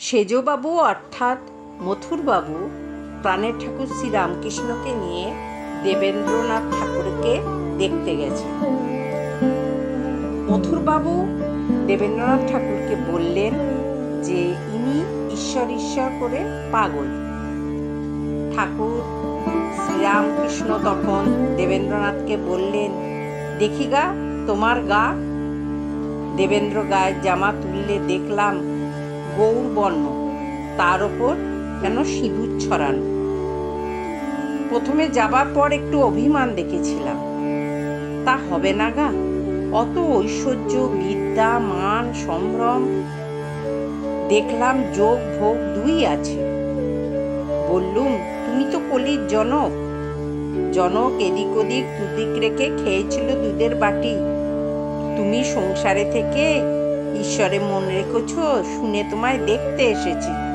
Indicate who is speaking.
Speaker 1: সেজবাবু অর্থাৎ মথুরবাবু প্রাণের ঠাকুর শ্রী রামকৃষ্ণকে নিয়ে দেবেন্দ্রনাথ ঠাকুরকে দেখতে গেছে মথুরবাবু দেবেন্দ্রনাথ ঠাকুরকে বললেন যে ইনি ঈশ্বর ঈশ্বর করে পাগল। ঠাকুর শ্রীরামকৃষ্ণ তখন দেবেন্দ্রনাথকে বললেন, দেখি গা, তোমার গা। দেবেন্দ্র গায়ের জামা তুললে দেখলাম গৌর বর্ণ, তার ওপর কেন সিঁদুর ছড়ানো। প্রথমে যাবার পর একটু অভিমান দেখেছিলাম। তা হবে না গা, অত ঐশ্বর্য, বিদ্যা, মান, সম্ভ্রম। দেখলাম যোগ, ভোগ দুই আছে। বললুম, তুমি তো কলির জনক। জনক এদিক ওদিক দুদিক রেখে খেয়েছিল দুধের বাটি। তুমি সংসারে থেকে ঈশ্বরে মন রেখেছ শুনে তোমায় দেখতে এসেছি।